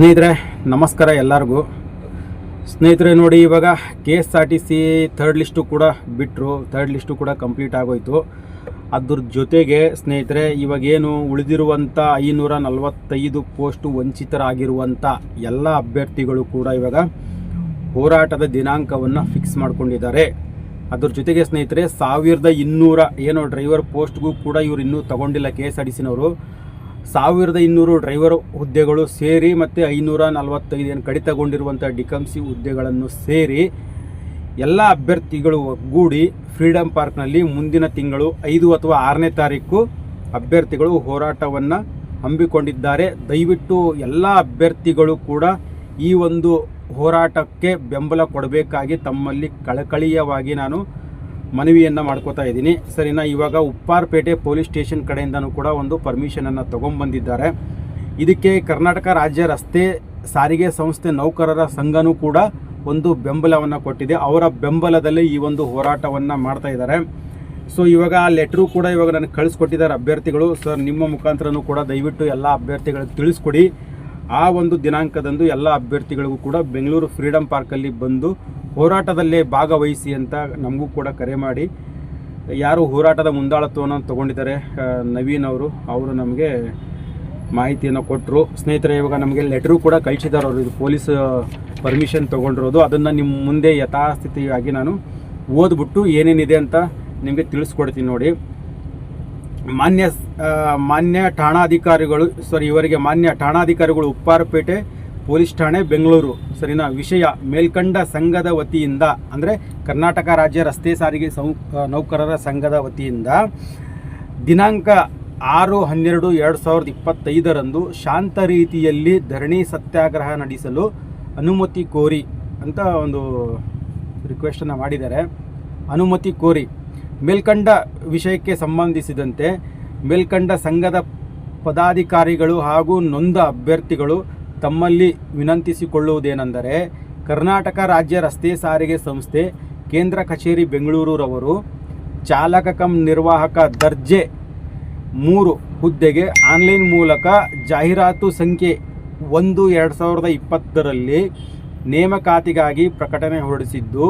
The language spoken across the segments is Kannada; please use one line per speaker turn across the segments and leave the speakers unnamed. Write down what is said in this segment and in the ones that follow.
ಸ್ನೇಹಿತರೆ, ನಮಸ್ಕಾರ ಎಲ್ಲರಿಗೂ. ಸ್ನೇಹಿತರೆ ನೋಡಿ, ಇವಾಗ K S R T C third list ಕೂಡ ಬಿಟ್ಟರು ಥರ್ಡ್ ಲಿಸ್ಟು ಕೂಡ ಕಂಪ್ಲೀಟ್ ಆಗೋಯ್ತು. ಅದ್ರ ಜೊತೆಗೆ ಸ್ನೇಹಿತರೆ, ಇವಾಗೇನು ಉಳಿದಿರುವಂಥ ಐನೂರ ನಲವತ್ತೈದು ಪೋಸ್ಟು ವಂಚಿತರಾಗಿರುವಂಥ ಎಲ್ಲ ಅಭ್ಯರ್ಥಿಗಳು ಕೂಡ ಇವಾಗ ಹೋರಾಟದ ದಿನಾಂಕವನ್ನು ಫಿಕ್ಸ್ ಮಾಡಿಕೊಂಡಿದ್ದಾರೆ. ಅದ್ರ ಜೊತೆಗೆ ಸ್ನೇಹಿತರೆ, ಸಾವಿರದ ಇನ್ನೂರ, ಏನೋ ಡ್ರೈವರ್ ಪೋಸ್ಟ್ಗೂ ಕೂಡ ಇವರು ಇನ್ನೂ ತಗೊಂಡಿಲ್ಲ ಕೆ ಎಸ್ ಆರ್ ಸಾವಿರದ ಇನ್ನೂರು ಡ್ರೈವರ್ ಹುದ್ದೆಗಳು ಸೇರಿ ಮತ್ತು ಐನೂರ ನಲವತ್ತೈದು ಕಡಿತಗೊಂಡಿರುವಂಥ ಡಿಕಂಸಿ ಹುದ್ದೆಗಳನ್ನು ಸೇರಿ ಎಲ್ಲ ಅಭ್ಯರ್ಥಿಗಳು ಒಗ್ಗೂಡಿ ಫ್ರೀಡಮ್ ಪಾರ್ಕ್ನಲ್ಲಿ ಮುಂದಿನ ತಿಂಗಳು ಐದು ಅಥವಾ ಆರನೇ ತಾರೀಕು ಅಭ್ಯರ್ಥಿಗಳು ಹೋರಾಟವನ್ನು ಹಮ್ಮಿಕೊಂಡಿದ್ದಾರೆ. ದಯವಿಟ್ಟು ಎಲ್ಲ ಅಭ್ಯರ್ಥಿಗಳು ಕೂಡ ಈ ಒಂದು ಹೋರಾಟಕ್ಕೆ ಬೆಂಬಲ ಕೊಡಬೇಕಾಗಿ ತಮ್ಮಲ್ಲಿ ಕಳಕಳಿಯವಾಗಿ ನಾನು ಮನವಿಯನ್ನು ಮಾಡ್ಕೋತಾ ಇದ್ದೀನಿ. ಸರಿನಾ, ಇವಾಗ ಉಪ್ಪಾರ್ಪೇಟೆ ಪೊಲೀಸ್ ಸ್ಟೇಷನ್ ಕಡೆಯಿಂದನೂ ಕೂಡ ಒಂದು ಪರ್ಮಿಷನನ್ನು ತೊಗೊಂಬಂದಿದ್ದಾರೆ. ಇದಕ್ಕೆ ಕರ್ನಾಟಕ ರಾಜ್ಯ ರಸ್ತೆ ಸಾರಿಗೆ ಸಂಸ್ಥೆ ನೌಕರರ ಸಂಘನೂ ಕೂಡ ಒಂದು ಬೆಂಬಲವನ್ನು ಕೊಟ್ಟಿದೆ. ಅವರ ಬೆಂಬಲದಲ್ಲಿ ಈ ಒಂದು ಹೋರಾಟವನ್ನು ಮಾಡ್ತಾ ಇದ್ದಾರೆ. ಸೊ ಇವಾಗ ಆ ಲೆಟ್ರು ಕೂಡ ಇವಾಗ ನನಗೆ ಕಳಿಸ್ಕೊಟ್ಟಿದ್ದಾರೆ ಅಭ್ಯರ್ಥಿಗಳು. ಸರ್ ನಿಮ್ಮ ಮುಖಾಂತರನೂ ಕೂಡ ದಯವಿಟ್ಟು ಎಲ್ಲ ಅಭ್ಯರ್ಥಿಗಳಿಗೆ ತಿಳಿಸ್ಕೊಡಿ. ಆ ಒಂದು ದಿನಾಂಕದಂದು ಎಲ್ಲ ಅಭ್ಯರ್ಥಿಗಳಿಗೂ ಕೂಡ ಬೆಂಗಳೂರು ಫ್ರೀಡಮ್ ಪಾರ್ಕಲ್ಲಿ ಬಂದು ಹೋರಾಟದಲ್ಲೇ ಭಾಗವಹಿಸಿ ಅಂತ ನಮಗೂ ಕೂಡ ಕರೆ ಮಾಡಿ. ಯಾರು ಹೋರಾಟದ ಮುಂದಾಳತ್ವವನ್ನು ತಗೊಂಡಿದ್ದಾರೆ ನವೀನ್ ಅವರು ಅವರು ನಮಗೆ ಮಾಹಿತಿಯನ್ನು ಕೊಟ್ಟರು ಸ್ನೇಹಿತರೆ, ಇವಾಗ ನಮಗೆ ಲೆಟ್ರು ಕೂಡ ಕಳಿಸಿದ್ದಾರೆ ಅವರು. ಇದು ಪೊಲೀಸ್ ಪರ್ಮಿಷನ್ ತೊಗೊಂಡಿರೋದು. ಅದನ್ನು ನಿಮ್ಮ ಮುಂದೆ ಯಥಾಸ್ಥಿತಿಯಾಗಿ ನಾನು ಓದ್ಬಿಟ್ಟು ಏನೇನಿದೆ ಅಂತ ನಿಮಗೆ ತಿಳಿಸ್ಕೊಡ್ತೀನಿ ನೋಡಿ. ಮಾನ್ಯ ಮಾನ್ಯ ಠಾಣಾಧಿಕಾರಿಗಳು ಸಾರಿ ಇವರಿಗೆ ಮಾನ್ಯ ಠಾಣಾಧಿಕಾರಿಗಳು ಉಪ್ಪಾರಪೇಟೆ ಪೊಲೀಸ್ ಠಾಣೆ, ಬೆಂಗಳೂರು. ಸರಿನಾ? ವಿಷಯ ಮೇಲ್ಕಂಡ ಸಂಘದ ವತಿಯಿಂದ, ಅಂದರೆ ಕರ್ನಾಟಕ ರಾಜ್ಯ ರಸ್ತೆ ಸಾರಿಗೆ ನೌಕರರ ಸಂಘದ ವತಿಯಿಂದ ದಿನಾಂಕ ಆರು ಹನ್ನೆರಡು ಎರಡು ಸಾವಿರದ ಇಪ್ಪತ್ತೈದರಂದು ಶಾಂತ ರೀತಿಯಲ್ಲಿ ಧರಣಿ ಸತ್ಯಾಗ್ರಹ ನಡೆಸಲು ಅನುಮತಿ ಕೋರಿ ಅಂತ ಒಂದು ರಿಕ್ವೆಸ್ಟನ್ನು ಮಾಡಿದ್ದಾರೆ. ಅನುಮತಿ ಕೋರಿ. ಮೇಲ್ಕಂಡ ವಿಷಯಕ್ಕೆ ಸಂಬಂಧಿಸಿದಂತೆ ಮೇಲ್ಕಂಡ ಸಂಘದ ಪದಾಧಿಕಾರಿಗಳು ಹಾಗೂ ನೊಂದ ಅಭ್ಯರ್ಥಿಗಳು ತಮ್ಮಲ್ಲಿ ವಿನಂತಿಸಿಕೊಳ್ಳುವುದೇನೆಂದರೆ, ಕರ್ನಾಟಕ ರಾಜ್ಯ ರಸ್ತೆ ಸಾರಿಗೆ ಸಂಸ್ಥೆ, ಕೇಂದ್ರ ಕಚೇರಿ ಬೆಂಗಳೂರವರು ಚಾಲಕ ಕಂ ನಿರ್ವಾಹಕ ದರ್ಜೆ ಮೂರು ಹುದ್ದೆಗೆ ಆನ್ಲೈನ್ ಮೂಲಕ ಜಾಹೀರಾತು ಸಂಖ್ಯೆ ಒಂದು ಎರಡು ಸಾವಿರದ ಇಪ್ಪತ್ತರಲ್ಲಿ ನೇಮಕಾತಿಗಾಗಿ ಪ್ರಕಟಣೆ ಹೊರಡಿಸಿದ್ದು,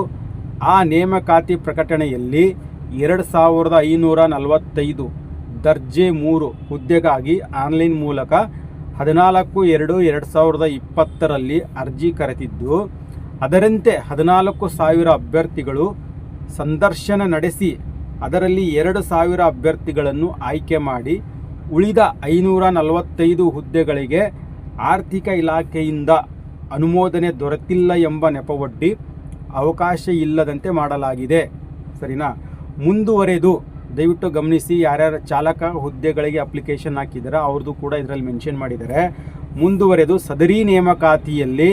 ಆ ನೇಮಕಾತಿ ಪ್ರಕಟಣೆಯಲ್ಲಿ ಎರಡು ಸಾವಿರದ ಐನೂರ ನಲವತ್ತೈದು ದರ್ಜೆ ಮೂರು ಹುದ್ದೆಗಾಗಿ ಆನ್ಲೈನ್ ಮೂಲಕ ಹದಿನಾಲ್ಕು ಎರಡು ಎರಡು ಸಾವಿರದ ಇಪ್ಪತ್ತರಲ್ಲಿ ಅರ್ಜಿ ಕರೆತಿದ್ದು ಅದರಂತೆ ಹದಿನಾಲ್ಕು ಸಾವಿರ ಅಭ್ಯರ್ಥಿಗಳು ಸಂದರ್ಶನ ನಡೆಸಿ, ಅದರಲ್ಲಿ ಎರಡು ಸಾವಿರ ಅಭ್ಯರ್ಥಿಗಳನ್ನು ಆಯ್ಕೆ ಮಾಡಿ, ಉಳಿದ ಐನೂರ ನಲವತ್ತೈದು ಹುದ್ದೆಗಳಿಗೆ ಆರ್ಥಿಕ ಇಲಾಖೆಯಿಂದ ಅನುಮೋದನೆ ದೊರೆತಿಲ್ಲ ಎಂಬ ನೆಪವೊಡ್ಡಿ ಅವಕಾಶ ಇಲ್ಲದಂತೆ ಮಾಡಲಾಗಿದೆ. ಸರಿನಾ? ಮುಂದುವರೆದು ದಯವಿಟ್ಟು ಗಮನಿಸಿ ಯಾರ್ಯಾರು ಚಾಲಕ ಹುದ್ದೆಗಳಿಗೆ ಅಪ್ಲಿಕೇಶನ್ ಹಾಕಿದ್ದಾರೆ ಅವ್ರದ್ದು ಕೂಡ ಇದರಲ್ಲಿ ಮೆನ್ಷನ್ ಮಾಡಿದ್ದಾರೆ ಮುಂದುವರೆದು ಸದರಿ ನೇಮಕಾತಿಯಲ್ಲಿ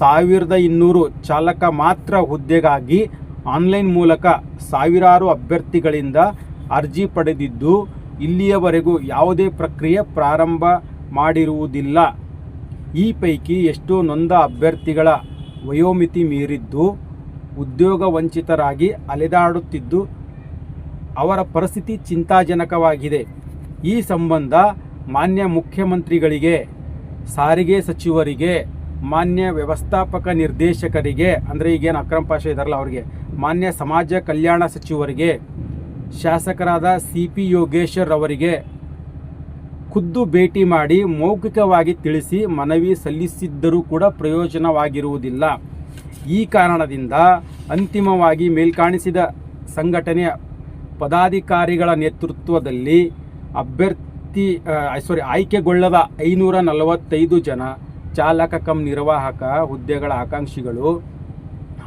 ಸಾವಿರದ ಇನ್ನೂರು ಚಾಲಕ ಮಾತ್ರ ಹುದ್ದೆಗಾಗಿ ಆನ್ಲೈನ್ ಮೂಲಕ ಸಾವಿರಾರು ಅಭ್ಯರ್ಥಿಗಳಿಂದ ಅರ್ಜಿ ಪಡೆದಿದ್ದು, ಇಲ್ಲಿಯವರೆಗೂ ಯಾವುದೇ ಪ್ರಕ್ರಿಯೆ ಪ್ರಾರಂಭ ಮಾಡಿರುವುದಿಲ್ಲ. ಈ ಪೈಕಿ ಎಷ್ಟೋ ನೊಂದ ಅಭ್ಯರ್ಥಿಗಳ ವಯೋಮಿತಿ ಮೀರಿದ್ದು, ಉದ್ಯೋಗ ವಂಚಿತರಾಗಿ ಅಲೆದಾಡುತ್ತಿದ್ದು ಅವರ ಪರಿಸ್ಥಿತಿ ಚಿಂತಾಜನಕವಾಗಿದೆ. ಈ ಸಂಬಂಧ ಮಾನ್ಯ ಮುಖ್ಯಮಂತ್ರಿಗಳಿಗೆ, ಸಾರಿಗೆ ಸಚಿವರಿಗೆ, ಮಾನ್ಯ ವ್ಯವಸ್ಥಾಪಕ ನಿರ್ದೇಶಕರಿಗೆ, ಅಂದರೆ ಈಗೇನು ಅಕ್ರಮ್ ಪಾಷ ಇದಾರಲ್ಲ ಅವರಿಗೆ, ಮಾನ್ಯ ಸಮಾಜ ಕಲ್ಯಾಣ ಸಚಿವರಿಗೆ, ಶಾಸಕರಾದ ಸಿ ಪಿ ಯೋಗೇಶ್ವರ್ ಅವರಿಗೆ ಖುದ್ದು ಭೇಟಿ ಮಾಡಿ ಮೌಖಿಕವಾಗಿ ತಿಳಿಸಿ ಮನವಿ ಸಲ್ಲಿಸಿದ್ದರೂ ಕೂಡ ಪ್ರಯೋಜನವಾಗಿರುವುದಿಲ್ಲ. ಈ ಕಾರಣದಿಂದ ಅಂತಿಮವಾಗಿ ಮೇಲ್ಕಾಣಿಸಿದ ಸಂಘಟನೆಯ ಪದಾಧಿಕಾರಿಗಳ ನೇತೃತ್ವದಲ್ಲಿ ಅಭ್ಯರ್ಥಿ ಸಾರಿ ಆಯ್ಕೆಗೊಳ್ಳದ ಐನೂರ ನಲವತ್ತೈದು ಜನ ಚಾಲಕ ಕಂ ನಿರ್ವಾಹಕ ಹುದ್ದೆಗಳ ಆಕಾಂಕ್ಷಿಗಳು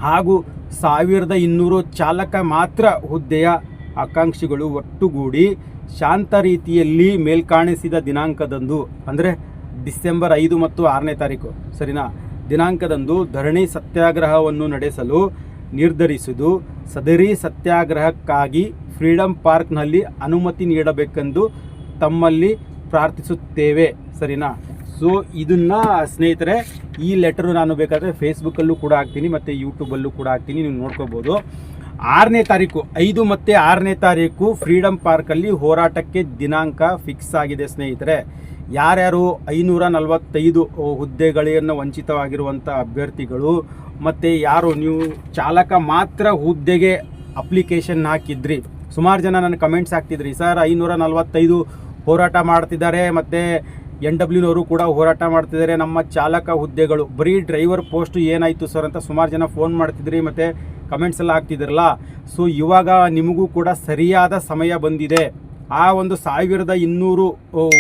ಹಾಗೂ ಸಾವಿರದ ಇನ್ನೂರು ಚಾಲಕ ಮಾತ್ರ ಹುದ್ದೆಯ ಆಕಾಂಕ್ಷಿಗಳು ಒಟ್ಟುಗೂಡಿ ಶಾಂತ ರೀತಿಯಲ್ಲಿ ಮೇಲ್ಕಾಣಿಸಿದ ದಿನಾಂಕದಂದು, ಅಂದರೆ ಡಿಸೆಂಬರ್ ಐದು ಮತ್ತು ಆರನೇ ತಾರೀಕು, ಸರಿನಾ? ದಿನಾಂಕದಂದು ಧರಣಿ ಸತ್ಯಾಗ್ರಹವನ್ನು ನಡೆಸಲು ನಿರ್ಧರಿಸಿದ್ದು, ಸದರಿ ಸತ್ಯಾಗ್ರಹಕ್ಕಾಗಿ ಫ್ರೀಡಂ ಪಾರ್ಕ್ನಲ್ಲಿ ಅನುಮತಿ ನೀಡಬೇಕೆಂದು ತಮ್ಮಲ್ಲಿ ಪ್ರಾರ್ಥಿಸುತ್ತೇವೆ. ಸರಿನಾ? ಸೊ ಇದನ್ನ ಸ್ನೇಹಿತರೆ, ಈ ಲೆಟರ್ ನಾನು ಬೇಕಾದರೆ ಫೇಸ್ಬುಕ್ಕಲ್ಲೂ ಕೂಡ ಹಾಕ್ತೀನಿ, ಮತ್ತು ಯೂಟ್ಯೂಬಲ್ಲೂ ಕೂಡ ಹಾಕ್ತೀನಿ, ನೀವು ನೋಡ್ಕೋಬೋದು. ಆರನೇ ತಾರೀಕು, ಐದು ಮತ್ತು ಆರನೇ ತಾರೀಕು ಫ್ರೀಡಮ್ ಪಾರ್ಕಲ್ಲಿ ಹೋರಾಟಕ್ಕೆ ದಿನಾಂಕ ಫಿಕ್ಸ್ ಆಗಿದೆ ಸ್ನೇಹಿತರೆ. ಯಾರ್ಯಾರು ಐನೂರ ನಲವತ್ತೈದು ಹುದ್ದೆಗಳನ್ನು ವಂಚಿತವಾಗಿರುವಂಥ ಅಭ್ಯರ್ಥಿಗಳು, ಮತ್ತು ಯಾರು ನೀವು ಚಾಲಕ ಮಾತ್ರ ಹುದ್ದೆಗೆ ಅಪ್ಲಿಕೇಶನ್ ಹಾಕಿದ್ರಿ ಸುಮಾರು ಜನ ನನಗೆ ಕಮೆಂಟ್ಸ್ ಹಾಕ್ತಿದ್ರಿ. ಸರ್ ಐನೂರ ನಲವತ್ತೈದು ಹೋರಾಟ ಮಾಡ್ತಿದ್ದಾರೆ. ಮತ್ತು ಎನ್ ಡಬ್ಲ್ಯೂನವರು ಕೂಡ ಹೋರಾಟ ಮಾಡ್ತಿದ್ದಾರೆ. ನಮ್ಮ ಚಾಲಕ ಹುದ್ದೆಗಳು. ಬರೀ ಡ್ರೈವರ್ ಪೋಸ್ಟು ಏನಾಯಿತು ಸರ್ ಅಂತ ಸುಮಾರು ಜನ ಫೋನ್ ಮಾಡ್ತಿದ್ರಿ. ಮತ್ತು ಕಮೆಂಟ್ಸ್ ಎಲ್ಲ ಹಾಕ್ತಿದ್ರಲ್ಲ. ಸೊ ಇವಾಗ ನಿಮಗೂ ಕೂಡ ಸರಿಯಾದ ಸಮಯ ಬಂದಿದೆ. ಆ ಒಂದು ಸಾವಿರದ ಇನ್ನೂರು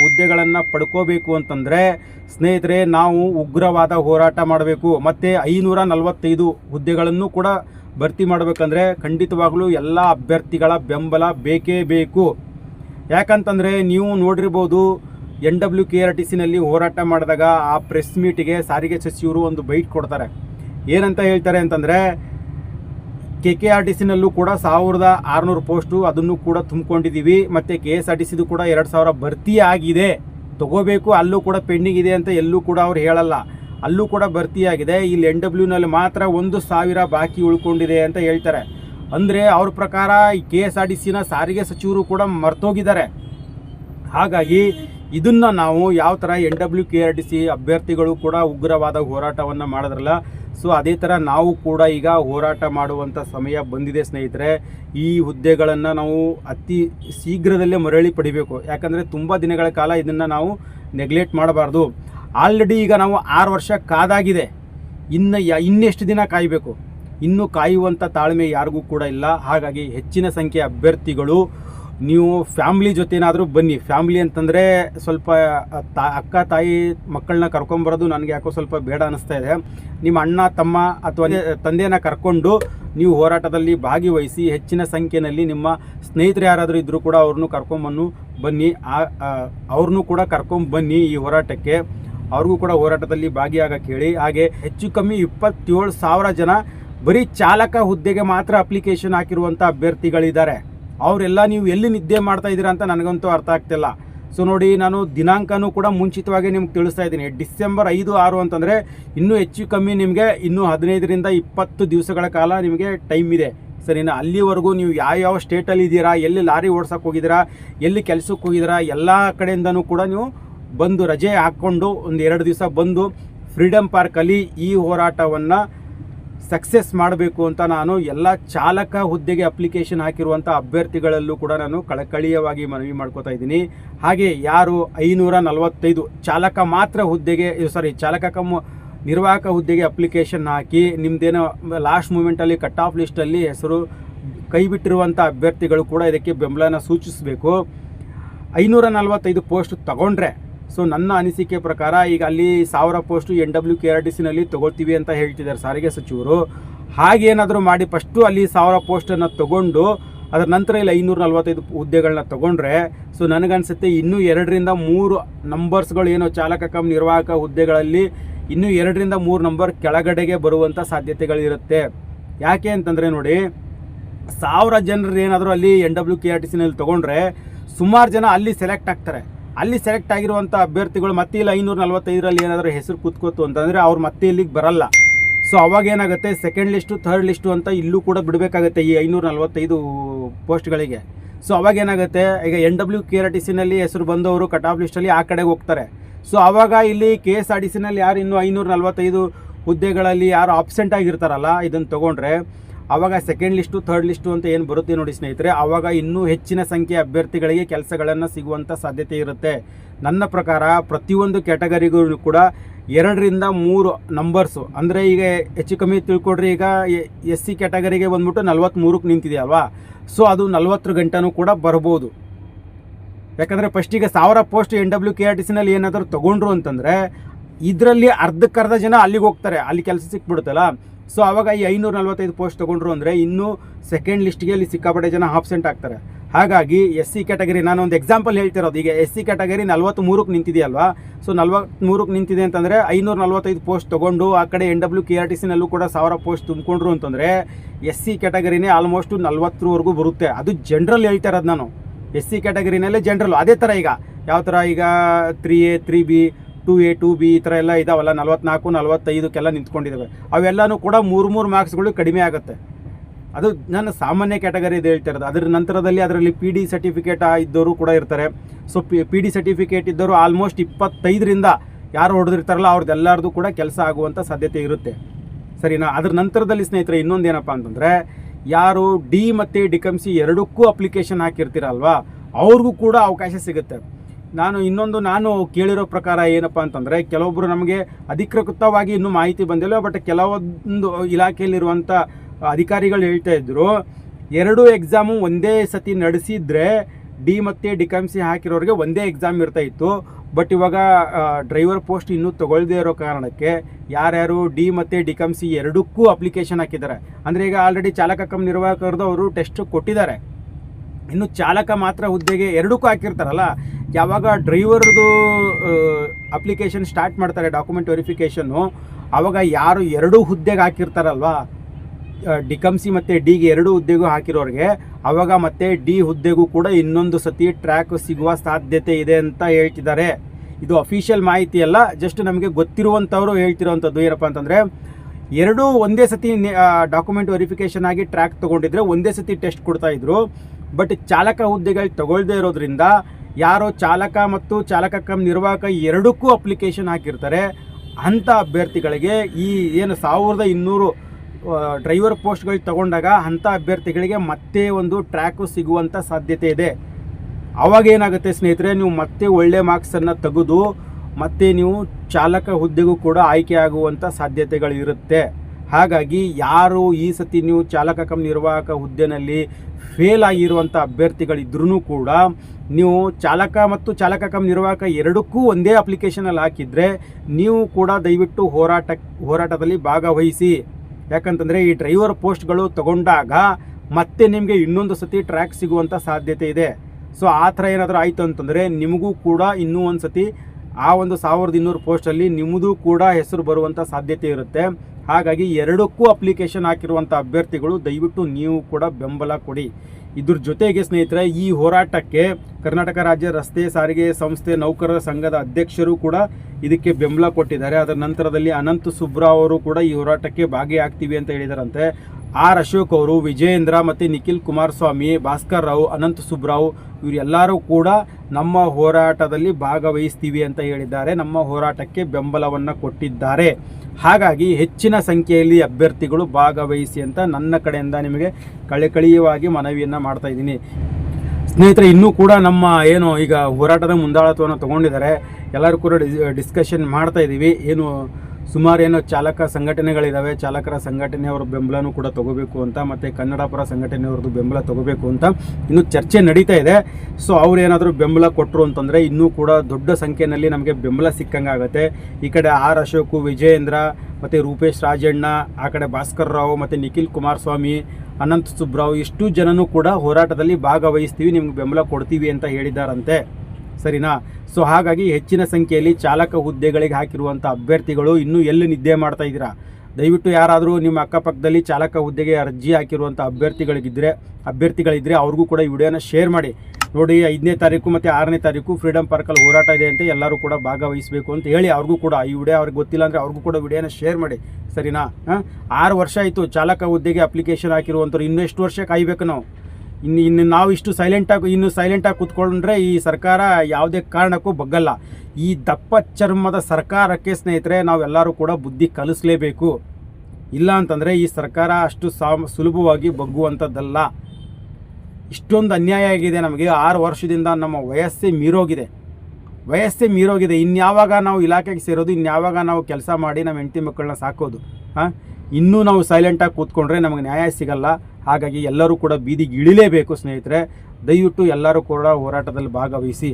ಹುದ್ದೆಗಳನ್ನು ಪಡ್ಕೋಬೇಕು ಅಂತಂದರೆ ಸ್ನೇಹಿತರೆ, ನಾವು ಉಗ್ರವಾದ ಹೋರಾಟ ಮಾಡಬೇಕು. ಮತ್ತು ಐನೂರ ನಲವತ್ತೈದು ಹುದ್ದೆಗಳನ್ನು ಕೂಡ ಭರ್ತಿ ಮಾಡಬೇಕಂದ್ರೆ ಖಂಡಿತವಾಗಲೂ ಎಲ್ಲ ಅಭ್ಯರ್ಥಿಗಳ ಬೆಂಬಲ ಬೇಕೇ ಬೇಕು. ಯಾಕಂತಂದರೆ ನೀವು ನೋಡಿರ್ಬೋದು N W K R T ಸಿನಲ್ಲಿ ಹೋರಾಟ ಮಾಡಿದಾಗ ಆ ಪ್ರೆಸ್ ಮೀಟಿಗೆ ಸಾರಿಗೆ ಸಚಿವರು ಒಂದು ಬೈಟ್ ಕೊಡ್ತಾರೆ. ಏನಂತ ಹೇಳ್ತಾರೆ ಅಂತಂದರೆ ಕೆ ಕೆ ಆರ್ ಟಿ ಸಿನಲ್ಲೂ ಕೂಡ ಸಾವಿರದ ಆರುನೂರು ಪೋಸ್ಟು ಅದನ್ನು ಕೂಡ ತುಂಬಿಕೊಂಡಿದ್ದೀವಿ. ಮತ್ತು ಕೆ ಎಸ್ ಆರ್ ಟಿ ಸಿದು ಕೂಡ ಎರಡು ಸಾವಿರ ಭರ್ತಿ ಆಗಿದೆ ತಗೋಬೇಕು, ಅಲ್ಲೂ ಕೂಡ ಪೆಂಡಿಂಗ್ ಇದೆ ಅಂತ ಎಲ್ಲೂ ಕೂಡ ಅವ್ರು ಹೇಳಲ್ಲ. ಅಲ್ಲೂ ಕೂಡ ಭರ್ತಿಯಾಗಿದೆ. ಇಲ್ಲಿ ಎನ್ ಡಬ್ಲ್ಯೂನಲ್ಲಿ ಮಾತ್ರ ಒಂದು ಸಾವಿರ ಬಾಕಿ ಉಳ್ಕೊಂಡಿದೆ ಅಂತ ಹೇಳ್ತಾರೆ. ಅಂದರೆ ಅವ್ರ ಪ್ರಕಾರ ಈ ಕೆ ಎಸ್ ಆರ್ ಟಿ ಸಿನ ಸಾರಿಗೆ ಸಚಿವರು ಕೂಡ ಮರ್ತೋಗಿದ್ದಾರೆ. ಹಾಗಾಗಿ ಇದನ್ನು ನಾವು ಯಾವ ಥರ N W K R D C ಅಭ್ಯರ್ಥಿಗಳು ಕೂಡ ಉಗ್ರವಾದ ಹೋರಾಟವನ್ನು ಮಾಡಿದ್ರಲ್ಲ, ಸೊ ಅದೇ ಥರ ನಾವು ಕೂಡ ಈಗ ಹೋರಾಟ ಮಾಡುವಂಥ ಸಮಯ ಬಂದಿದೆ ಸ್ನೇಹಿತರೆ. ಈ ಹುದ್ದೆಗಳನ್ನು ನಾವು ಅತಿ ಶೀಘ್ರದಲ್ಲೇ ಮರಳಿ ಪಡಿಬೇಕು. ಯಾಕಂದರೆ ತುಂಬ ದಿನಗಳ ಕಾಲ ಇದನ್ನು ನಾವು ನೆಗ್ಲೆಕ್ಟ್ ಮಾಡಬಾರ್ದು. ಆಲ್ರೆಡಿ ಈಗ ನಾವು ಆರು ವರ್ಷ ಕಾದಾಗಿದೆ. ಇನ್ನು ಯ, ಇನ್ನೆಷ್ಟು ದಿನ ಕಾಯಬೇಕು? ಇನ್ನು ಕಾಯುವಂಥ ತಾಳ್ಮೆ ಯಾರಿಗೂ ಕೂಡ ಇಲ್ಲ. ಹಾಗಾಗಿ ಹೆಚ್ಚಿನ ಸಂಖ್ಯೆ ಅಭ್ಯರ್ಥಿಗಳು, ನೀವು ಫ್ಯಾಮ್ಲಿ ಜೊತೆನಾದರೂ ಬನ್ನಿ. ಫ್ಯಾಮ್ಲಿ ಅಂತಂದರೆ ಸ್ವಲ್ಪ, ತಾ, ಅಕ್ಕ, ತಾಯಿ ಮಕ್ಕಳನ್ನ ಕರ್ಕೊಂಬರೋದು ನನಗೆ ಯಾಕೋ ಸ್ವಲ್ಪ ಬೇಡ ಅನ್ನಿಸ್ತಾ ಇದೆ. ನಿಮ್ಮ ಅಣ್ಣ, ತಮ್ಮ ಅಥವಾ ತಂದೆಯನ್ನು ಕರ್ಕೊಂಡು ನೀವು ಹೋರಾಟದಲ್ಲಿ ಭಾಗಿವಹಿಸಿ ಹೆಚ್ಚಿನ ಸಂಖ್ಯೆಯಲ್ಲಿ ನಿಮ್ಮ ಸ್ನೇಹಿತರು ಯಾರಾದರೂ ಇದ್ದರೂ ಕೂಡ ಅವ್ರನ್ನೂ ಕರ್ಕೊಂಬನ್ನು ಬನ್ನಿ. ಆ, ಅವ್ರನ್ನೂ ಕೂಡ ಕರ್ಕೊಂಬನ್ನಿ ಈ ಹೋರಾಟಕ್ಕೆ. ಅವ್ರಿಗೂ ಕೂಡ ಹೋರಾಟದಲ್ಲಿ ಭಾಗಿಯಾಗಕ್ಕೆ ಹೇಳಿ ಹಾಗೆ ಹೆಚ್ಚು ಕಮ್ಮಿ ಇಪ್ಪತ್ತೇಳು ಸಾವಿರ ಜನ ಬರೀ ಚಾಲಕ ಹುದ್ದೆಗೆ ಮಾತ್ರ ಅಪ್ಲಿಕೇಶನ್ ಹಾಕಿರುವಂಥ ಅಭ್ಯರ್ಥಿಗಳಿದ್ದಾರೆ. ಅವರೆಲ್ಲ ನೀವು ಎಲ್ಲಿ ನಿದ್ದೆ ಮಾಡ್ತಾ ಇದ್ದೀರಾ ಅಂತ ನನಗಂತೂ ಅರ್ಥ ಆಗ್ತಿಲ್ಲ. ಸೊ ನೋಡಿ, ನಾನು ದಿನಾಂಕನೂ ಕೂಡ ಮುಂಚಿತವಾಗಿ ನಿಮ್ಗೆ ತಿಳಿಸ್ತಾ ಇದ್ದೀನಿ. ಡಿಸೆಂಬರ್ ಐದು ಆರು ಅಂತಂದರೆ ಇನ್ನೂ ಹೆಚ್ಚು ಕಮ್ಮಿ ನಿಮಗೆ ಇನ್ನೂ ಹದಿನೈದರಿಂದ ಇಪ್ಪತ್ತು ದಿವಸಗಳ ಕಾಲ ನಿಮಗೆ ಟೈಮ್ ಇದೆ. ಸರಿನಾ? ಅಲ್ಲಿವರೆಗೂ ನೀವು ಯಾವ ಯಾವ ಸ್ಟೇಟಲ್ಲಿ ಇದ್ದೀರಾ? ಎಲ್ಲಿ ಲಾರಿ ಓಡ್ಸೋಕೆ ಹೋಗಿದ್ದೀರಾ? ಎಲ್ಲಿ ಕೆಲಸಕ್ಕೆ ಹೋಗಿದ್ದೀರಾ? ಎಲ್ಲ ಕಡೆಯಿಂದನೂ ಕೂಡ ನೀವು ಬಂದು ರಜೆ ಹಾಕ್ಕೊಂಡು ಒಂದು ಎರಡು ದಿವಸ ಬಂದು ಫ್ರೀಡಮ್ ಪಾರ್ಕಲ್ಲಿ ಈ ಹೋರಾಟವನ್ನು ಸಕ್ಸಸ್ ಮಾಡಬೇಕು ಅಂತ ನಾನು ಎಲ್ಲ ಚಾಲಕ ಹುದ್ದೆಗೆ ಅಪ್ಲಿಕೇಶನ್ ಹಾಕಿರುವಂಥ ಅಭ್ಯರ್ಥಿಗಳಲ್ಲೂ ಕೂಡ ನಾನು ಕಳಕಳಿಯವಾಗಿ ಮನವಿ ಮಾಡ್ಕೋತಾ ಇದ್ದೀನಿ. ಹಾಗೆ ಯಾರು ಐನೂರ ನಲವತ್ತೈದು ಚಾಲಕ ಮಾತ್ರ ಹುದ್ದೆಗೆ ಸಾರಿ ಚಾಲಕ ಕಮ್ ನಿರ್ವಾಹಕ ಹುದ್ದೆಗೆ ಅಪ್ಲಿಕೇಶನ್ ಹಾಕಿ ನಿಮ್ಮದೇನೋ ಲಾಸ್ಟ್ ಮೂಮೆಂಟಲ್ಲಿ ಕಟ್ ಆಫ್ ಲಿಸ್ಟಲ್ಲಿ ಹೆಸರು ಕೈ ಬಿಟ್ಟಿರುವಂಥ ಅಭ್ಯರ್ಥಿಗಳು ಕೂಡ ಇದಕ್ಕೆ ಬೆಂಬಲನ ಸೂಚಿಸಬೇಕು. ಐನೂರ ನಲವತ್ತೈದು ಪೋಸ್ಟ್ ತಗೊಂಡ್ರೆ ಸೊ ನನ್ನ ಅನಿಸಿಕೆ ಪ್ರಕಾರ ಈಗ ಅಲ್ಲಿ ಸಾವಿರ post N W K R T ಸಿನಲ್ಲಿ ತೊಗೊಳ್ತೀವಿ ಅಂತ ಹೇಳ್ತಿದ್ದಾರೆ ಸಾರಿಗೆ ಸಚಿವರು. ಹಾಗೇನಾದರೂ ಮಾಡಿ ಫಸ್ಟು ಅಲ್ಲಿ ಸಾವಿರ ಪೋಸ್ಟನ್ನು ತಗೊಂಡು, ಅದರ ನಂತರ ಇಲ್ಲಿ ಐನೂರ ನಲ್ವತ್ತೈದು ಹುದ್ದೆಗಳನ್ನ ತೊಗೊಂಡ್ರೆ ಸೊ ನನಗನ್ಸುತ್ತೆ ಇನ್ನೂ ಎರಡರಿಂದ ಮೂರು ನಂಬರ್ಸ್ಗಳು ಏನೋ ಚಾಲಕ ಕಮ್ ನಿರ್ವಾಹಕ ಹುದ್ದೆಗಳಲ್ಲಿ ಇನ್ನೂ ಎರಡರಿಂದ ಮೂರು ನಂಬರ್ ಕೆಳಗಡೆಗೆ ಬರುವಂಥ ಸಾಧ್ಯತೆಗಳಿರುತ್ತೆ. ಯಾಕೆ ಅಂತಂದರೆ ನೋಡಿ, ಸಾವಿರ ಜನರು ಏನಾದರೂ ಅಲ್ಲಿ N W K R T ಸಿನಲ್ಲಿ ತೊಗೊಂಡ್ರೆ ಸುಮಾರು ಜನ ಅಲ್ಲಿ ಸೆಲೆಕ್ಟ್ ಆಗ್ತಾರೆ. ಅಲ್ಲಿ ಸೆಲೆಕ್ಟ್ ಆಗಿರುವಂಥ ಅಭ್ಯರ್ಥಿಗಳು ಮತ್ತೆ ಇಲ್ಲಿ ಐನೂರ ನಲ್ವತ್ತೈದರಲ್ಲಿ ಏನಾದರೂ ಹೆಸರು ಕೂತ್ಕೋತು ಅಂತಂದರೆ ಅವ್ರು ಮತ್ತೆ ಇಲ್ಲಿಗೆ ಬರಲ್ಲ. ಸೊ ಅವಾಗ ಏನಾಗುತ್ತೆ? ಸೆಕೆಂಡ್ ಲಿಸ್ಟು ಥರ್ಡ್ ಲಿಸ್ಟು ಅಂತ ಇಲ್ಲೂ ಕೂಡ ಬಿಡಬೇಕಾಗುತ್ತೆ ಈ ಐನೂರ ನಲ್ವತ್ತೈದು ಪೋಸ್ಟ್ಗಳಿಗೆ. ಸೊ ಅವಾಗ ಏನಾಗುತ್ತೆ? ಈಗ N W K R T ಸಿನಲ್ಲಿ ಹೆಸರು ಬಂದವರು ಕಟ್ ಆಫ್ ಲಿಸ್ಟಲ್ಲಿ ಆ ಕಡೆಗೆ ಹೋಗ್ತಾರೆ. ಸೊ ಅವಾಗ ಇಲ್ಲಿ ಕೆ ಎಸ್ ಆರ್ ಟಿ ಸಿನಲ್ಲಿ ಯಾರು ಇನ್ನೂ ಐನೂರ ನಲ್ವತ್ತೈದು ಹುದ್ದೆಗಳಲ್ಲಿ ಯಾರು ಆಬ್ಸೆಂಟ್ ಆಗಿರ್ತಾರಲ್ಲ ಇದನ್ನು ತೊಗೊಂಡ್ರೆ ಆವಾಗ ಸೆಕೆಂಡ್ ಲಿಸ್ಟು ಥರ್ಡ್ ಲಿಸ್ಟು ಅಂತ ಏನು ಬರುತ್ತೆ ನೋಡಿ ಸ್ನೇಹಿತರೆ ಆವಾಗ ಇನ್ನೂ ಹೆಚ್ಚಿನ ಸಂಖ್ಯೆ ಅಭ್ಯರ್ಥಿಗಳಿಗೆ ಕೆಲಸಗಳನ್ನು ಸಿಗುವಂಥ ಸಾಧ್ಯತೆ ಇರುತ್ತೆ. ನನ್ನ ಪ್ರಕಾರ ಪ್ರತಿಯೊಂದು ಕ್ಯಾಟಗರಿಗೂ ಕೂಡ ಎರಡರಿಂದ ಮೂರು ನಂಬರ್ಸು ಅಂದರೆ ಈಗ ಹೆಚ್ಚು ಕಮ್ಮಿ ತಿಳ್ಕೊಡ್ರಿ, ಈಗ ಎಸ್ ಸಿ ಕ್ಯಾಟಗರಿಗೆ ಬಂದ್ಬಿಟ್ಟು ನಲ್ವತ್ತ್ಮೂರಕ್ಕೆ ನಿಂತಿದೆಯಲ್ವಾ ಸೊ ಅದು ನಲ್ವತ್ತರ ಗಂಟನೂ ಕೂಡ ಬರ್ಬೋದು. ಯಾಕಂದರೆ ಫಸ್ಟಿಗೆ ಸಾವಿರ post N W K R T ಸಿನಲ್ಲಿ ಏನಾದರೂ ತೊಗೊಂಡ್ರು ಅಂತಂದರೆ, ಇದರಲ್ಲಿ ಅರ್ಧಕ್ಕರ್ಧ ಜನ ಅಲ್ಲಿಗೆ ಹೋಗ್ತಾರೆ, ಅಲ್ಲಿ ಕೆಲಸ ಸಿಕ್ಬಿಡುತ್ತಲ್ಲ? ಸೊ ಆವಾಗ ಈ ಐನೂರ ನಲ್ವತ್ತೈದು ಪೋಸ್ಟ್ ತೊಗೊಂಡ್ರು ಅಂದರೆ ಇನ್ನೂ ಸೆಕೆಂಡ್ ಲಿಸ್ಟ್ಗೆ ಅಲ್ಲಿ ಸಿಕ್ಕಾಪಟ್ಟೆ ಜನ ಆಬ್ಸೆಂಟ್ ಆಗ್ತಾರೆ. ಹಾಗಾಗಿ ಎಸ್ ಸಿ ಕ್ಯಾಟಗರಿ ನಾನು ಒಂದು ಎಕ್ಸಾಂಪಲ್ ಹೇಳ್ತಿರೋದು. ಈಗ ಎಸ್ ಸಿ ಕ್ಯಾಟಗರಿ ನಲ್ವತ್ತ್ಮೂರಕ್ಕೆ ನಿಂತಿದೆಯಲ್ವಾ? ಸೊ ನಲ್ವತ್ತ್ಮೂರಕ್ಕೆ ನಿಂತಿದೆ ಅಂತಂದರೆ ಐನೂರ ನಲ್ವತ್ತೈದು ಪೋಸ್ಟ್ ತೊಗೊಂಡು ಆ ಕಡೆ N W K R T ಸಿನಲ್ಲೂ ಕೂಡ ಸಾವಿರ ಪೋಸ್ಟ್ ತುಂಬಿಕೊಂಡ್ರು ಅಂತಂದರೆ ಎಸ್ ಸಿ ಕ್ಯಾಟಗರಿನೇ ಆಲ್ಮೋಸ್ಟು ನಲ್ವತ್ತರವರೆಗೂ ಬರುತ್ತೆ. ಅದು ಜನ್ರಲ್ ಹೇಳ್ತಾ ಇರೋದು ನಾನು. ಎಸ್ ಸಿ ಕ್ಯಾಟಗರಿನಲ್ಲೇ ಜನರಲ್ ಅದೇ ಥರ ಈಗ. ಯಾವ ಥರ ಈಗ? Three A three B two A, two B ಈ ಥರ ಎಲ್ಲ ಇದಾವಲ್ಲ, ನಲ್ವತ್ನಾಲ್ಕು ನಲವತ್ತೈದಕ್ಕೆಲ್ಲ ನಿಂತ್ಕೊಂಡಿದ್ದಾವೆ ಅವೆಲ್ಲನೂ ಕೂಡ ಮೂರು ಮೂರು ಮಾರ್ಕ್ಸ್ಗಳು ಕಡಿಮೆ ಆಗುತ್ತೆ. ಅದು ನನ್ನ ಸಾಮಾನ್ಯ ಕ್ಯಾಟಗರಿ ಇದು ಹೇಳ್ತಾ ಇರೋದು. ಅದರ ನಂತರದಲ್ಲಿ ಅದರಲ್ಲಿ ಪಿ ಡಿ ಸರ್ಟಿಫಿಕೇಟ್ ಇದ್ದವರು ಕೂಡ ಇರ್ತಾರೆ. ಸೊ ಪಿ ಡಿ ಸರ್ಟಿಫಿಕೇಟ್ ಇದ್ದವರು ಆಲ್ಮೋಸ್ಟ್ ಇಪ್ಪತ್ತೈದರಿಂದ ಯಾರು ಹೊಡೆದಿರ್ತಾರಲ್ಲ, ಅವ್ರದ್ದೆಲ್ಲರದು ಕೂಡ ಕೆಲಸ ಆಗುವಂಥ ಸಾಧ್ಯತೆ ಇರುತ್ತೆ. ಸರಿನಾ? ಅದ್ರ ನಂತರದಲ್ಲಿ ಸ್ನೇಹಿತರೆ, ಇನ್ನೊಂದು ಏನಪ್ಪ ಅಂತಂದರೆ, ಯಾರು ಡಿ ಮತ್ತು ಡಿಕಮ್ಸಿ ಎರಡಕ್ಕೂ ಅಪ್ಲಿಕೇಶನ್ ಹಾಕಿರ್ತೀರಲ್ವಾ, ಅವ್ರಿಗೂ ಕೂಡ ಅವಕಾಶ ಸಿಗುತ್ತೆ. ನಾನು ಇನ್ನೊಂದು ನಾನು ಕೇಳಿರೋ ಪ್ರಕಾರ ಏನಪ್ಪ ಅಂತಂದರೆ ಕೆಲವೊಬ್ಬರು ನಮಗೆ ಅಧಿಕೃತವಾಗಿ ಇನ್ನೂ ಮಾಹಿತಿ ಬಂದಿಲ್ಲ ಬಟ್ ಕೆಲವೊಂದು ಇಲಾಖೆಯಲ್ಲಿರುವಂಥ ಅಧಿಕಾರಿಗಳು ಹೇಳ್ತಾ ಇದ್ದರು ಎರಡು ಎಕ್ಸಾಮು ಒಂದೇ ಸತಿ ನಡೆಸಿದ್ರೆ ಡಿ ಮತ್ತು ಸಿ ಹಾಕಿರೋರಿಗೆ ಒಂದೇ ಎಕ್ಸಾಮ್ ಇರ್ತಾ ಇತ್ತು ಬಟ್ ಇವಾಗ ಡ್ರೈವರ್ ಪೋಸ್ಟ್ ಇನ್ನೂ ತಗೊಳ್ದೇ ಇರೋ ಕಾರಣಕ್ಕೆ ಯಾರ್ಯಾರು ಡಿ ಮತ್ತು ಡಿಕಮ್ಸಿ ಎರಡಕ್ಕೂ ಅಪ್ಲಿಕೇಶನ್ ಹಾಕಿದ್ದಾರೆ. ಅಂದರೆ ಈಗ ಆಲ್ರೆಡಿ ಚಾಲಕ ಕಮ್ ನಿರ್ವಾಹಕರದು ಅವರು ಟೆಸ್ಟ್ ಕೊಟ್ಟಿದ್ದಾರೆ. ಇನ್ನು ಚಾಲಕ ಮಾತ್ರ ಹುದ್ದೆಗೆ ಎರಡಕ್ಕೂ ಹಾಕಿರ್ತಾರಲ್ಲ, ಯಾವಾಗ ಡ್ರೈವರ್ದು ಅಪ್ಲಿಕೇಶನ್ ಸ್ಟಾರ್ಟ್ ಮಾಡ್ತಾರೆ ಡಾಕ್ಯುಮೆಂಟ್ ವೆರಿಫಿಕೇಷನ್ನು ಆವಾಗ ಯಾರು ಎರಡೂ ಹುದ್ದೆಗೆ ಹಾಕಿರ್ತಾರಲ್ವಾ? ಡಿಕಮ್ಸಿ ಮತ್ತು ಡಿಗೆ ಎರಡು ಹುದ್ದೆಗೂ ಹಾಕಿರೋರಿಗೆ ಆವಾಗ ಮತ್ತೆ ಡಿ ಹುದ್ದೆಗೂ ಕೂಡ ಇನ್ನೊಂದು ಸತಿ ಟ್ರ್ಯಾಕ್ ಸಿಗುವ ಸಾಧ್ಯತೆ ಇದೆ ಅಂತ ಹೇಳ್ತಿದ್ದಾರೆ. ಇದು ಅಫಿಷಿಯಲ್ ಮಾಹಿತಿ ಅಲ್ಲ ಜಸ್ಟ್ ನಮಗೆ ಗೊತ್ತಿರುವಂಥವ್ರು ಹೇಳ್ತಿರೋವಂಥದ್ದು ಏನಪ್ಪ ಅಂತಂದರೆ, ಎರಡೂ ಒಂದೇ ಸತಿ ಡಾಕ್ಯುಮೆಂಟ್ ವೆರಿಫಿಕೇಷನ್ ಆಗಿ ಟ್ರ್ಯಾಕ್ ತೊಗೊಂಡಿದ್ರೆ ಒಂದೇ ಸತಿ ಟೆಸ್ಟ್ ಕೊಡ್ತಾ ಇದ್ರು. ಬಟ್ ಚಾಲಕ ಹುದ್ದೆಗಳು ತಗೊಳ್ಳದೇ ಇರೋದ್ರಿಂದ ಯಾರೋ ಚಾಲಕ ಮತ್ತು ಚಾಲಕ ಕಮ್ ನಿರ್ವಾಹಕ ಎರಡಕ್ಕೂ ಅಪ್ಲಿಕೇಶನ್ ಹಾಕಿರ್ತಾರೆ. ಅಂಥ ಅಭ್ಯರ್ಥಿಗಳಿಗೆ ಈ ಏನು ಸಾವಿರದ ಇನ್ನೂರು ಡ್ರೈವರ್ ಪೋಸ್ಟ್ಗಳು ತಗೊಂಡಾಗ ಅಂಥ ಅಭ್ಯರ್ಥಿಗಳಿಗೆ ಮತ್ತೆ ಒಂದು ಟ್ರ್ಯಾಕು ಸಿಗುವಂಥ ಸಾಧ್ಯತೆ ಇದೆ. ಅವಾಗ ಏನಾಗುತ್ತೆ ಸ್ನೇಹಿತರೆ, ನೀವು ಮತ್ತೆ ಒಳ್ಳೆ ಮಾರ್ಕ್ಸನ್ನು ತೆಗೆದು ಮತ್ತೆ ನೀವು ಚಾಲಕ ಹುದ್ದೆಗೂ ಕೂಡ ಆಯ್ಕೆ ಆಗುವಂಥ ಸಾಧ್ಯತೆಗಳು ಇರುತ್ತೆ. ಹಾಗಾಗಿ ಯಾರು ಈ ಸತಿ ನೀವು ಚಾಲಕ ಕಮ್ ನಿರ್ವಾಹಕ ಹುದ್ದೆನಲ್ಲಿ ಫೇಲ್ ಆಗಿರುವಂಥ ಅಭ್ಯರ್ಥಿಗಳಿದ್ರೂ ಕೂಡ ನೀವು ಚಾಲಕ ಮತ್ತು ಚಾಲಕ ಕಮ್ ನಿರ್ವಾಹಕ ಎರಡಕ್ಕೂ ಒಂದೇ ಅಪ್ಲಿಕೇಶನಲ್ಲಿ ಹಾಕಿದರೆ ನೀವು ಕೂಡ ದಯವಿಟ್ಟು ಹೋರಾಟ, ಹೋರಾಟದಲ್ಲಿ ಭಾಗವಹಿಸಿ. ಯಾಕಂತಂದರೆ ಈ ಡ್ರೈವರ್ ಪೋಸ್ಟ್ಗಳು ತಗೊಂಡಾಗ ಮತ್ತೆ ನಿಮಗೆ ಇನ್ನೊಂದು ಸತಿ ಟ್ರ್ಯಾಕ್ ಸಿಗುವಂಥ ಸಾಧ್ಯತೆ ಇದೆ. ಸೊ ಆ ಥರ ಏನಾದರೂ ಆಯಿತು ಅಂತಂದರೆ ನಿಮಗೂ ಕೂಡ ಇನ್ನೂ ಒಂದು ಸತಿ ಆ ಒಂದು ಸಾವಿರದ ಇನ್ನೂರು ಪೋಸ್ಟಲ್ಲಿ ನಿಮ್ಮದು ಕೂಡ ಹೆಸರು ಬರುವಂಥ ಸಾಧ್ಯತೆ ಇರುತ್ತೆ. ಹಾಗಾಗಿ ಎರಡಕ್ಕೂ ಅಪ್ಲಿಕೇಶನ್ ಹಾಕಿರುವಂಥ ಅಭ್ಯರ್ಥಿಗಳು ದಯವಿಟ್ಟು ನೀವು ಕೂಡ ಬೆಂಬಲ ಕೊಡಿ. ಇದ್ರ ಜೊತೆಗೆ ಸ್ನೇಹಿತರೆ, ಈ ಹೋರಾಟಕ್ಕೆ ಕರ್ನಾಟಕ ರಾಜ್ಯ ರಸ್ತೆ ಸಾರಿಗೆ ಸಂಸ್ಥೆ ನೌಕರರ ಸಂಘದ ಅಧ್ಯಕ್ಷರು ಕೂಡ ಇದಕ್ಕೆ ಬೆಂಬಲ ಕೊಟ್ಟಿದ್ದಾರೆ. ಅದರ ನಂತರದಲ್ಲಿ ಅನಂತ ಸುಬ್ರಾವ್ ಅವರು ಕೂಡ ಈ ಹೋರಾಟಕ್ಕೆ ಭಾಗಿಯಾಗ್ತೀವಿ ಅಂತ ಹೇಳಿದಾರಂತೆ. ಆರ್ ಅಶೋಕ್ ಅವರು, ವಿಜಯೇಂದ್ರ ಮತ್ತು ನಿಖಿಲ್ ಕುಮಾರಸ್ವಾಮಿ, ಭಾಸ್ಕರ್ ರಾವ್, ಅನಂತ ಸುಬ್ರಾವ್ ಇವರೆಲ್ಲರೂ ಕೂಡ ನಮ್ಮ ಹೋರಾಟದಲ್ಲಿ ಭಾಗವಹಿಸ್ತೀವಿ ಅಂತ ಹೇಳಿದ್ದಾರೆ. ನಮ್ಮ ಹೋರಾಟಕ್ಕೆ ಬೆಂಬಲವನ್ನು ಕೊಟ್ಟಿದ್ದಾರೆ. ಹಾಗಾಗಿ ಹೆಚ್ಚಿನ ಸಂಖ್ಯೆಯಲ್ಲಿ ಅಭ್ಯರ್ಥಿಗಳು ಭಾಗವಹಿಸಿ ಅಂತ ನನ್ನ ಕಡೆಯಿಂದ ನಿಮಗೆ ಕಳೆಕಳಿಯವಾಗಿ ಮನವಿಯನ್ನು ಮಾಡ್ತಾ ಇದ್ದೀನಿ. ಸ್ನೇಹಿತರೆ, ಇನ್ನೂ ಕೂಡ ನಮ್ಮ ಏನು ಈಗ ಹೋರಾಟದ ಮುಂದಾಳತ್ವವನ್ನು ತಗೊಂಡಿದ್ದಾರೆ. ಎಲ್ಲರೂ ಕೂಡ ಡಿಸ್ಕಷನ್ ಮಾಡ್ತಾ ಇದ್ದೀವಿ ಏನು ಸುಮಾರು ಏನೋ ಚಾಲಕ ಸಂಘಟನೆಗಳಿದ್ದಾವೆ ಚಾಲಕರ ಸಂಘಟನೆಯವರ ಬೆಂಬಲನೂ ಕೂಡ ತಗೋಬೇಕು ಅಂತ ಮತ್ತು ಕನ್ನಡ ಪರ ಸಂಘಟನೆಯವ್ರದ್ದು ಬೆಂಬಲ ತಗೋಬೇಕು ಅಂತ ಇನ್ನೂ ಚರ್ಚೆ ನಡೀತಾ ಇದೆ. ಸೊ ಅವ್ರು ಏನಾದರೂ ಬೆಂಬಲ ಕೊಟ್ಟರು ಅಂತಂದರೆ ಇನ್ನೂ ಕೂಡ ದೊಡ್ಡ ಸಂಖ್ಯೆಯಲ್ಲಿ ನಮಗೆ ಬೆಂಬಲ ಸಿಕ್ಕಂಗೆ ಆಗುತ್ತೆ. ಈ ಕಡೆ ಆರ್ ಅಶೋಕು, ವಿಜಯೇಂದ್ರ ಮತ್ತು ರೂಪೇಶ್ ರಾಜಣ್ಣ, ಆ ಕಡೆ ಭಾಸ್ಕರ್ ರಾವ್ ಮತ್ತು ನಿಖಿಲ್ ಕುಮಾರಸ್ವಾಮಿ, ಅನಂತ್ ಸುಬ್ರಾವ್, ಇಷ್ಟು ಜನನೂ ಕೂಡ ಹೋರಾಟದಲ್ಲಿ ಭಾಗವಹಿಸ್ತೀವಿ, ನಿಮ್ಗೆ ಬೆಂಬಲ ಕೊಡ್ತೀವಿ ಅಂತ ಹೇಳಿದ್ದಾರಂತೆ. ಸರಿನಾ? ಸೊ ಹಾಗಾಗಿ ಹೆಚ್ಚಿನ ಸಂಖ್ಯೆಯಲ್ಲಿ ಚಾಲಕ ಹುದ್ದೆಗಳಿಗೆ ಹಾಕಿರುವಂಥ ಅಭ್ಯರ್ಥಿಗಳು ಇನ್ನೂ ಎಲ್ಲಿ ನಿದ್ದೆ ಮಾಡ್ತಾ ಇದ್ದೀರಾ? ದಯವಿಟ್ಟು ಯಾರಾದರೂ ನಿಮ್ಮ ಅಕ್ಕಪಕ್ಕದಲ್ಲಿ ಚಾಲಕ ಹುದ್ದೆಗೆ ಅರ್ಜಿ ಹಾಕಿರುವಂಥ ಅಭ್ಯರ್ಥಿಗಳಿಗಿದ್ದರೆ ಅಭ್ಯರ್ಥಿಗಳಿದ್ದರೆ ಅವ್ರಿಗೂ ಕೂಡ ಈ ವಿಡಿಯೋನ ಶೇರ್ ಮಾಡಿ. ನೋಡಿ, ಐದನೇ ತಾರೀಕು ಮತ್ತು ಆರನೇ ತಾರೀಕು ಫ್ರೀಡಮ್ ಪಾರ್ಕಲ್ಲಿ ಹೋರಾಟ ಇದೆ ಅಂತ ಎಲ್ಲರೂ ಕೂಡ ಭಾಗವಹಿಸಬೇಕು ಅಂತ ಹೇಳಿ ಅವ್ರಿಗೂ ಕೂಡ ಈ ವಿಡಿಯೋ ಅವ್ರಿಗೆ ಗೊತ್ತಿಲ್ಲ ಅಂದರೆ ಅವ್ರಿಗೂ ಕೂಡ ವಿಡಿಯೋನ ಶೇರ್ ಮಾಡಿ. ಸರಿನಾ? ಹಾಂ? ಆರು ವರ್ಷ ಆಯಿತು ಚಾಲಕ ಹುದ್ದೆಗೆ ಅಪ್ಲಿಕೇಶನ್ ಹಾಕಿರುವಂಥವ್ರು ಇನ್ನೆಷ್ಟು ವರ್ಷ ಕಾಯಬೇಕು ನಾವು? ಇನ್ನು ಇನ್ನು ನಾವು ಇಷ್ಟು ಸೈಲೆಂಟಾಗಿ ಇನ್ನು ಸೈಲೆಂಟಾಗಿ ಕೂತ್ಕೊಂಡ್ರೆ ಈ ಸರ್ಕಾರ ಯಾವುದೇ ಕಾರಣಕ್ಕೂ ಬಗ್ಗಲ್ಲ. ಈ ದಪ್ಪ ಚರ್ಮದ ಸರ್ಕಾರಕ್ಕೆ ಸ್ನೇಹಿತರೆ, ನಾವೆಲ್ಲರೂ ಕೂಡ ಬುದ್ಧಿ ಕಲಿಸಲೇಬೇಕು. ಇಲ್ಲ ಅಂತಂದರೆ ಈ ಸರ್ಕಾರ ಅಷ್ಟು ಸುಲಭವಾಗಿ ಬಗ್ಗುವಂಥದ್ದಲ್ಲ. ಇಷ್ಟೊಂದು ಅನ್ಯಾಯ ಆಗಿದೆ ನಮಗೆ. ಆರು ವರ್ಷದಿಂದ ನಮ್ಮ ವಯಸ್ಸೇ ಮೀರೋಗಿದೆ. ವಯಸ್ಸೇ ಮೀರೋಗಿದೆ. ಇನ್ಯಾವಾಗ ನಾವು ಇಲಾಖೆಗೆ ಸೇರೋದು, ಇನ್ಯಾವಾಗ ನಾವು ಕೆಲಸ ಮಾಡಿ ನಮ್ಮ ಹೆಂಡತಿ ಮಕ್ಕಳನ್ನ ಸಾಕೋದು, ಹಾಂ? ಇನ್ನೂ ನಾವು ಸೈಲೆಂಟಾಗಿ ಕೂತ್ಕೊಂಡ್ರೆ ನಮಗೆ ನ್ಯಾಯ ಸಿಗಲ್ಲ. ಹಾಗಾಗಿ ಎಲ್ಲರೂ ಕೂಡ ಬೀದಿಗೆ ಇಳಿಲೇಬೇಕು ಸ್ನೇಹಿತರೆ. ದಯವಿಟ್ಟು ಎಲ್ಲರೂ ಕೂಡ ಹೋರಾಟದಲ್ಲಿ ಭಾಗವಹಿಸಿ.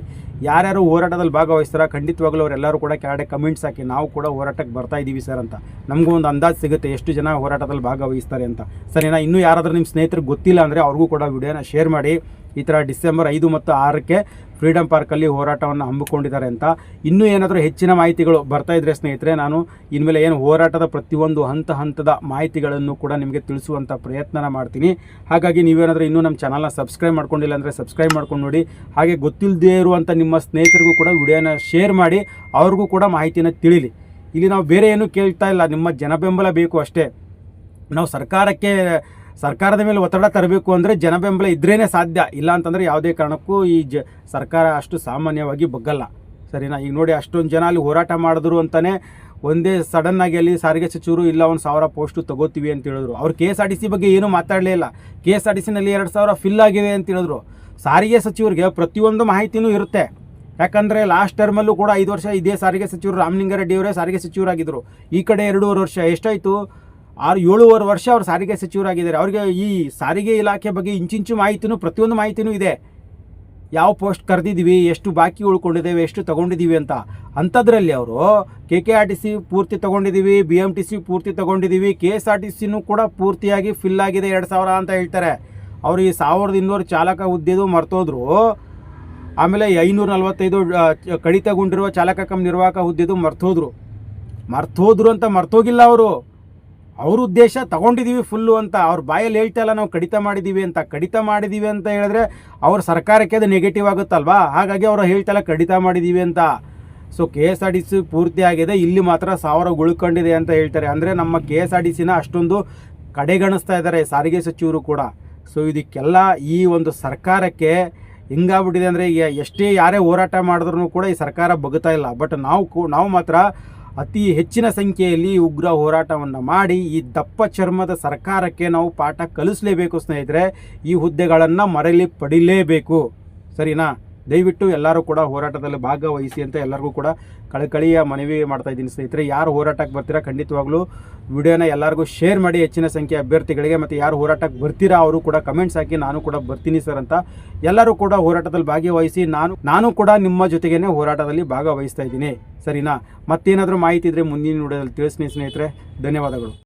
ಯಾರ್ಯಾರು ಹೋರಾಟದಲ್ಲಿ ಭಾಗವಹಿಸ್ತಾರ ಖಂಡಿತವಾಗ್ಲೂ ಅವರೆಲ್ಲರೂ ಕೂಡ ಕೆಳಗಡೆ ಕಮೆಂಟ್ಸ್ ಹಾಕಿ ನಾವು ಕೂಡ ಹೋರಾಟಕ್ಕೆ ಬರ್ತಾ ಇದ್ದೀವಿ ಸರ್ ಅಂತ. ನಮಗೂ ಒಂದು ಅಂದಾಜು ಸಿಗುತ್ತೆ ಎಷ್ಟು ಜನ ಹೋರಾಟದಲ್ಲಿ ಭಾಗವಹಿಸ್ತಾರೆ ಅಂತ. ಸರಿನಾ? ಇನ್ನೂ ಯಾರಾದರೂ ನಿಮ್ಮ ಸ್ನೇಹಿತರಿಗೆ ಗೊತ್ತಿಲ್ಲ ಅಂದರೆ ಅವ್ರಿಗೂ ಕೂಡ ವಿಡಿಯೋನ ಶೇರ್ ಮಾಡಿ. ಈ ಥರ ಡಿಸೆಂಬರ್ ಐದು ಮತ್ತು ಆರಕ್ಕೆ ಫ್ರೀಡಮ್ ಪಾರ್ಕಲ್ಲಿ ಹೋರಾಟವನ್ನು ಹಮ್ಮಿಕೊಂಡಿದ್ದಾರೆ ಅಂತ ಇನ್ನೂ ಏನಾದರೂ ಹೆಚ್ಚಿನ ಮಾಹಿತಿಗಳು ಬರ್ತಾ ಇದ್ರೆ ಸ್ನೇಹಿತರೆ, ನಾನು ಇನ್ಮೇಲೆ ಏನು ಹೋರಾಟದ ಪ್ರತಿಯೊಂದು ಹಂತ ಹಂತದ ಮಾಹಿತಿಗಳನ್ನು ಕೂಡ ನಿಮಗೆ ತಿಳಿಸುವಂಥ ಪ್ರಯತ್ನನ ಮಾಡ್ತೀನಿ. ಹಾಗಾಗಿ ನೀವೇನಾದರೂ ಇನ್ನೂ ನಮ್ಮ ಚಾನಲ್ನ ಸಬ್ಸ್ಕ್ರೈಬ್ ಮಾಡ್ಕೊಂಡಿಲ್ಲ ಅಂದರೆ ಸಬ್ಸ್ಕ್ರೈಬ್ ಮಾಡ್ಕೊಂಡು ನೋಡಿ. ಹಾಗೆ ಗೊತ್ತಿಲ್ಲದೇ ಇರುವಂಥ ನಿಮ್ಮ ಸ್ನೇಹಿತರಿಗೂ ಕೂಡ ವಿಡಿಯೋನ ಶೇರ್ ಮಾಡಿ, ಅವ್ರಿಗೂ ಕೂಡ ಮಾಹಿತಿನ ತಿಳಿಲಿ. ಇಲ್ಲಿ ನಾವು ಬೇರೆ ಏನೂ ಕೇಳ್ತಾ ಇಲ್ಲ, ನಿಮ್ಮ ಜನಬೆಂಬಲ ಬೇಕು ಅಷ್ಟೇ. ನಾವು ಸರ್ಕಾರಕ್ಕೆ ಸರ್ಕಾರದ ಮೇಲೆ ಒತ್ತಡ ತರಬೇಕು ಅಂದರೆ ಜನಬೆಂಬಲ ಇದ್ರೇ ಸಾಧ್ಯ. ಇಲ್ಲ ಅಂತಂದರೆ ಯಾವುದೇ ಕಾರಣಕ್ಕೂ ಈ ಜ ಸರ್ಕಾರ ಅಷ್ಟು ಸಾಮಾನ್ಯವಾಗಿ ಬಗ್ಗಲ್ಲ. ಸರಿನಾ? ಈಗ ನೋಡಿ ಅಷ್ಟೊಂದು ಜನ ಅಲ್ಲಿ ಹೋರಾಟ ಮಾಡಿದ್ರು ಅಂತಲೇ ಒಂದೇ ಸಡನ್ನಾಗಿ ಅಲ್ಲಿ ಸಾರಿಗೆ ಸಚಿವರು, ಇಲ್ಲ ಒಂದು ಸಾವಿರ ಪೋಸ್ಟು ತಗೋತೀವಿ ಅಂತ ಹೇಳಿದ್ರು. ಅವ್ರು K S R T C ಬಗ್ಗೆ ಏನೂ ಮಾತಾಡಲೇ ಇಲ್ಲ. ಕೆ ಎಸ್ ಆರ್ ಟಿ ಸಿನಲ್ಲಿ ಎರಡು ಸಾವಿರ ಫಿಲ್ ಆಗಿವೆ ಅಂತ ಹೇಳಿದ್ರು. ಸಾರಿಗೆ ಸಚಿವರಿಗೆ ಪ್ರತಿಯೊಂದು ಮಾಹಿತಿನೂ ಇರುತ್ತೆ. ಯಾಕಂದರೆ ಲಾಸ್ಟ್ ಟರ್ಮಲ್ಲೂ ಕೂಡ ಐದು ವರ್ಷ ಇದೇ ಸಾರಿಗೆ ಸಚಿವರು ರಾಮಲಿಂಗಾರೆಡ್ಡಿಯವರೇ ಸಾರಿಗೆ ಸಚಿವರಾಗಿದ್ದರು ಈ ಕಡೆ ಎರಡೂವರೆ ವರ್ಷ ಎಷ್ಟಾಯಿತು? ಆರು ಏಳುವರೆ ವರ್ಷ ಅವರು ಸಾರಿಗೆ ಸಚಿವರಾಗಿದ್ದಾರೆ. ಅವರಿಗೆ ಈ ಸಾರಿಗೆ ಇಲಾಖೆ ಬಗ್ಗೆ ಇಂಚಿಂಚು ಮಾಹಿತಿನೂ ಪ್ರತಿಯೊಂದು ಮಾಹಿತಿನೂ ಇದೆ. ಯಾವ ಪೋಸ್ಟ್ ಕರೆದಿದ್ದೀವಿ, ಎಷ್ಟು ಬಾಕಿ ಉಳ್ಕೊಂಡಿದ್ದೇವೆ, ಎಷ್ಟು ತೊಗೊಂಡಿದ್ದೀವಿ ಅಂತ. ಅಂಥದ್ರಲ್ಲಿ ಅವರು K K R T C ಪೂರ್ತಿ ತೊಗೊಂಡಿದ್ದೀವಿ, ಬಿ ಎಂ ಟಿ ಸಿ ಪೂರ್ತಿ ತೊಗೊಂಡಿದ್ದೀವಿ, ಕೆ ಎಸ್ ಆರ್ ಟಿ ಸಿನೂ ಕೂಡ ಪೂರ್ತಿಯಾಗಿ ಫಿಲ್ ಆಗಿದೆ ಎರಡು ಸಾವಿರ ಅಂತ ಹೇಳ್ತಾರೆ. ಅವರು ಈ ಸಾವಿರದ ಇನ್ನೂರು ಚಾಲಕ ಹುದ್ದೆದು ಮರ್ತೋದ್ರು. ಆಮೇಲೆ ಐನೂರ ನಲವತ್ತೈದು ಕಡಿತಗೊಂಡಿರುವ ಚಾಲಕ ಕಮ್ ನಿರ್ವಾಹಕ ಹುದ್ದೆದು ಮರ್ತೋದ್ರು. ಮರ್ತೋದ್ರು ಅಂತ ಮರ್ತೋಗಿಲ್ಲ ಅವರು. ಅವ್ರ ಉದ್ದೇಶ ತಗೊಂಡಿದ್ದೀವಿ ಫುಲ್ಲು ಅಂತ, ಅವ್ರ ಬಾಯಲ್ಲಿ ಹೇಳ್ತಾ ಇಲ್ಲ ನಾವು ಕಡಿತ ಮಾಡಿದ್ದೀವಿ ಅಂತ, ಕಡಿತ ಮಾಡಿದ್ದೀವಿ ಅಂತ ಹೇಳಿದ್ರೆ ಅವ್ರ ಸರ್ಕಾರಕ್ಕೆ ಅದು ನೆಗೆಟಿವ್ ಆಗುತ್ತಲ್ವಾ? ಹಾಗಾಗಿ ಅವರು ಹೇಳ್ತಲ್ಲ ಕಡಿತ ಮಾಡಿದ್ದೀವಿ ಅಂತ. So K S R T C ಪೂರ್ತಿ ಆಗಿದೆ, ಇಲ್ಲಿ ಮಾತ್ರ ಸಾವಿರ ಉಳ್ಕೊಂಡಿದೆ ಅಂತ ಹೇಳ್ತಾರೆ. ಅಂದರೆ ನಮ್ಮ ಕೆ ಎಸ್ ಆರ್ ಟಿ ಸಿನ ಅಷ್ಟೊಂದು ಕಡೆಗಣಿಸ್ತಾ ಇದ್ದಾರೆ ಸಾರಿಗೆ ಸಚಿವರು ಕೂಡ. ಸೊ ಇದಕ್ಕೆಲ್ಲ ಈ ಒಂದು ಸರ್ಕಾರಕ್ಕೆ ಹಿಂಗಾಗ್ಬಿಟ್ಟಿದೆ ಅಂದರೆ ಎಷ್ಟೇ ಯಾರೇ ಹೋರಾಟ ಮಾಡಿದ್ರು ಕೂಡ ಈ ಸರ್ಕಾರ ಬಗ್ತಾ ಇಲ್ಲ. ಬಟ್ ನಾವು ನಾವು ಮಾತ್ರ ಅತಿ ಹೆಚ್ಚಿನ ಸಂಖ್ಯೆಯಲ್ಲಿ ಉಗ್ರ ಹೋರಾಟವನ್ನು ಮಾಡಿ ಈ ದಪ್ಪ ಚರ್ಮದ ಸರ್ಕಾರಕ್ಕೆ ನಾವು ಪಾಠ ಕಲಿಸಲೇಬೇಕು ಸ್ನೇಹಿತರೆ. ಈ ಹುದ್ದೆಗಳನ್ನು ಮರಳಿ ಪಡಿಲೇಬೇಕು. ಸರಿನಾ? ದಯವಿಟ್ಟು ಎಲ್ಲರೂ ಕೂಡ ಹೋರಾಟದಲ್ಲಿ ಭಾಗವಹಿಸಿ ಅಂತ ಎಲ್ಲರಿಗೂ ಕೂಡ ಕಳಕಳಿಯ ಮನವಿ ಮಾಡ್ತಾ ಇದ್ದೀನಿ ಸ್ನೇಹಿತರೆ. ಯಾರು ಹೋರಾಟಕ್ಕೆ ಬರ್ತೀರಾ ಖಂಡಿತವಾಗ್ಲೂ ವಿಡಿಯೋನ ಎಲ್ಲರಿಗೂ ಶೇರ್ ಮಾಡಿ ಹೆಚ್ಚಿನ ಸಂಖ್ಯೆ ಅಭ್ಯರ್ಥಿಗಳಿಗೆ ಮತ್ತು ಯಾರು ಹೋರಾಟಕ್ಕೆ ಬರ್ತೀರಾ ಅವರು ಕೂಡ ಕಮೆಂಟ್ಸ್ ಹಾಕಿ ನಾನು ಕೂಡ ಬರ್ತೀನಿ ಸರ್ ಅಂತ ಎಲ್ಲರೂ ಕೂಡ ಹೋರಾಟದಲ್ಲಿ ಭಾಗವಹಿಸಿ ನಾನು ನಾನು ಕೂಡ ನಿಮ್ಮ ಜೊತೆಗೇನೆ ಹೋರಾಟದಲ್ಲಿ ಭಾಗವಹಿಸ್ತಾ ಇದ್ದೀನಿ. ಸರಿನಾ? ಮತ್ತೇನಾದರೂ ಮಾಹಿತಿ ಇದ್ದರೆ ಮುಂದಿನ ವಿಡಿಯೋದಲ್ಲಿ ತಿಳಿಸ್ತೀನಿ ಸ್ನೇಹಿತರೆ. ಧನ್ಯವಾದಗಳು.